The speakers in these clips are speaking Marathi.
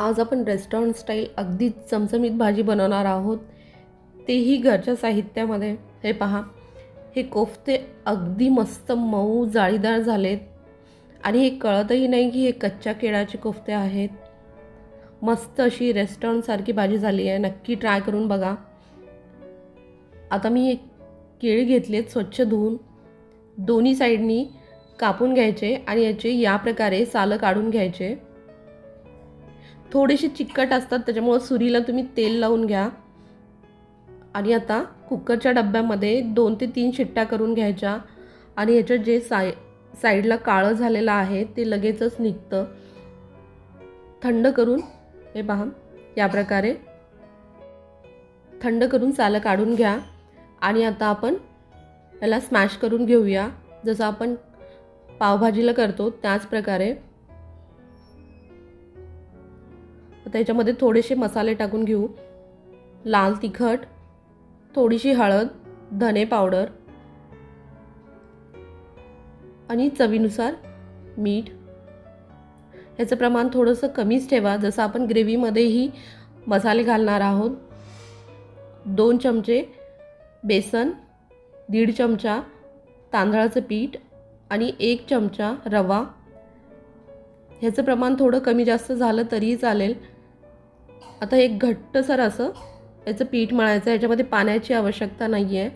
आज आपण रेस्टॉरंट स्टाईल अगदी चमचमीत भाजी बनवणार आहोत. तेही घरच्या साहित्यामध्ये. हे पहा. हे कोफ्ते अगदी मस्त मऊ जाळीदार झालेत. आणि हे कळतही नाही की हे कच्च्या केळाचे कोफ्ते आहेत. मस्त अशी रेस्टॉरंटसारखी भाजी झाली आहे. नक्की ट्राय करून बघा. आता मी एक केळी घेतलेत स्वच्छ धुवून. दोन्ही साईडनी कापून घ्यायचे आणि याचे या प्रकारे सालं काढून घ्यायचे. थोडेसे चिकट असतात त्याच्यामुळं सुरीला तुम्ही तेल लावून घ्या. आणि आता कुकरच्या डब्यामध्ये दोन ते तीन शिट्ट्या करून घ्यायच्या. आणि याच्यात जे साय साईडला काळं झालेलं आहे ते लगेचच निघतं. थंड करून हे पहा या प्रकारे. थंड करून सालं काढून घ्या. आणि आता आपण याला स्मॅश करून घेऊया. जसं आपण पावभाजीला करतो त्याच प्रकारे. आता याच्यामध्ये थोडेसे मसाले टाकून घेऊ. लाल तिखट थोडीशी हळद धने पावडर आणि चवीनुसार मीठ. ह्याचं प्रमाण थोडंसं कमीच ठेवा. जसं आपण ग्रेव्हीमध्येही मसाले घालणार आहोत. दोन चमचे बेसन दीड चमचा तांदळाचं पीठ आणि एक चमचा रवा. ह्याचं प्रमाण थोडं कमी जास्त झालं तरीही चालेल. आता एक घट्टसर असं याचं पीठ मळायचं याच्यामध्ये पाण्याची आवश्यकता नाही आहे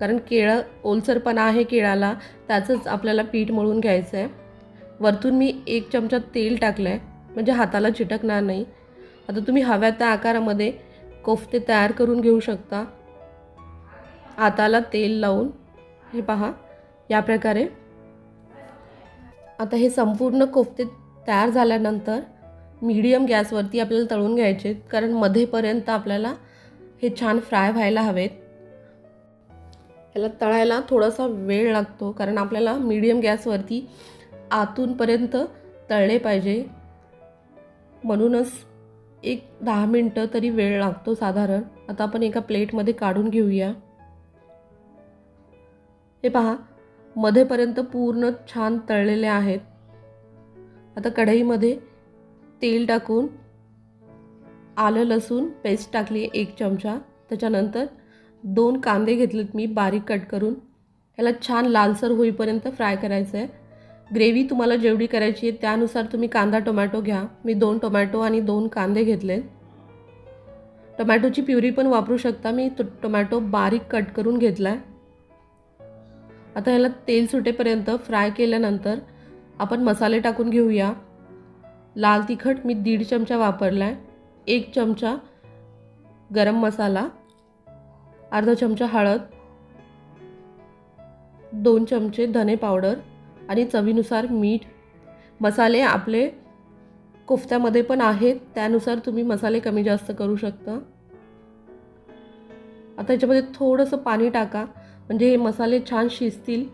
कारण केळं ओलसरपणा आहे केळाला त्याचंच आपल्याला पीठ मळून घ्यायचं आहे वरतून मी एक चमचा तेल टाकलं आहे म्हणजे हाताला चिटकणार नाही. आता तुम्ही हव्या त्या आकारामध्ये कोफ्ते तयार करून घेऊ शकता. हाताला तेल लावून हे पहा या प्रकारे. आता हे संपूर्ण कोफ्ते तयार झाल्यानंतर मीडियम गॅसवरती आपल्याला तळून घ्यायचे कारण मध्येपर्यंत आपल्याला हे छान फ्राय व्हायला हवेत. याला तळायला थोडासा वेळ लागतो. कारण आपल्याला मीडियम गॅसवरती आतूनपर्यंत तळले पाहिजे. म्हणूनच एक दहा मिनटं तरी वेळ लागतो साधारण. आता आपण एका प्लेटमध्ये काढून घेऊया. हे पहा मध्येपर्यंत पूर्ण छान तळलेले आहेत. आता कढईमध्ये तेल टाकून आलं लसूण पेस्ट टाकली एक चमचा. त्याच्यानंतर दोन कांदे घेतलेत मी बारीक कट करून. ह्याला छान लालसर होईपर्यंत फ्राय करायचं आहे ग्रेव्ही तुम्हाला जेवढी करायची आहे त्यानुसार तुम्ही कांदा टोमॅटो घ्या. मी दोन टोमॅटो आणि दोन कांदे घेतले टोमॅटोची प्युरी पण वापरू शकता मी. तो टोमॅटो बारीक कट करून घेतला आहे आता ह्याला तेल सुटेपर्यंत फ्राय केल्यानंतर आपण मसाले टाकून घेऊया. लाल तिखट मी दीड चमचा वापरला आहे एक चमचा गरम मसाला अर्धा चमचा हळद दोन चमचे धने पावडर आणि चवीनुसार मीठ. मसाले आपले कोफ्त्यामध्ये पण आहेत त्यानुसार तुम्ही मसाले कमी जास्त करू शकता. आता याच्यामध्ये थोडंसं पाणी टाका म्हणजे हे मसाले छान शिजतील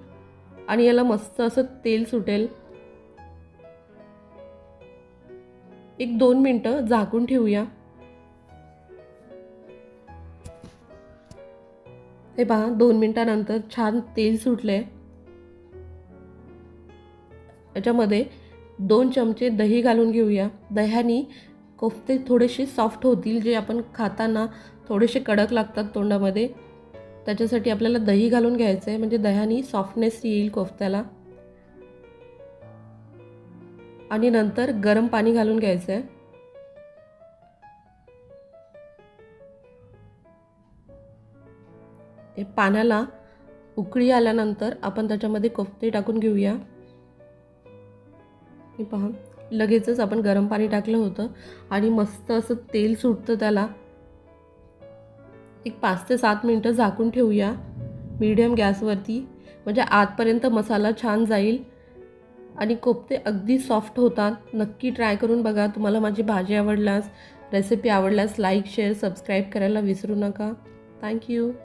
आणि याला मस्त असं तेल सुटेल. एक दोन मिनटं झाकून ठेवूया. हे पहा दोन मिनटानंतर छान तेल सुटले याच्यामध्ये दोन चमचे दही घालून घेऊया. दह्यानी कोफ्ते थोडेसे सॉफ्ट होतील जे आपण खाताना थोडेसे कडक लागतात तोंडामध्ये. त्याच्यासाठी आपल्याला दही घालून घ्यायचं आहे म्हणजे दह्याने सॉफ्टनेस येईल कोफ्त्याला. आणि नंतर गरम पाणी घालून घ्यायचं आहे हे पाण्याला उकळी आल्यानंतर आपण त्याच्यामध्ये कोफते टाकून घेऊया. हे पहा लगेचच आपण गरम पाणी टाकलं होतं आणि मस्त असं तेल सुटतं त्याला. एक पाच ते सात मिनटं झाकून ठेवूया. मीडियम गॅसवरती. म्हणजे आतपर्यंत मसाला छान जाईल. आणि कोफ्ते अगदी सॉफ्ट होतात. नक्की ट्राय करून बघा. तुम्हाला माझी भाजी आवडल्यास रेसिपी आवडल्यास लाईक शेअर सबस्क्राईब करायला विसरू नका. थँक्यू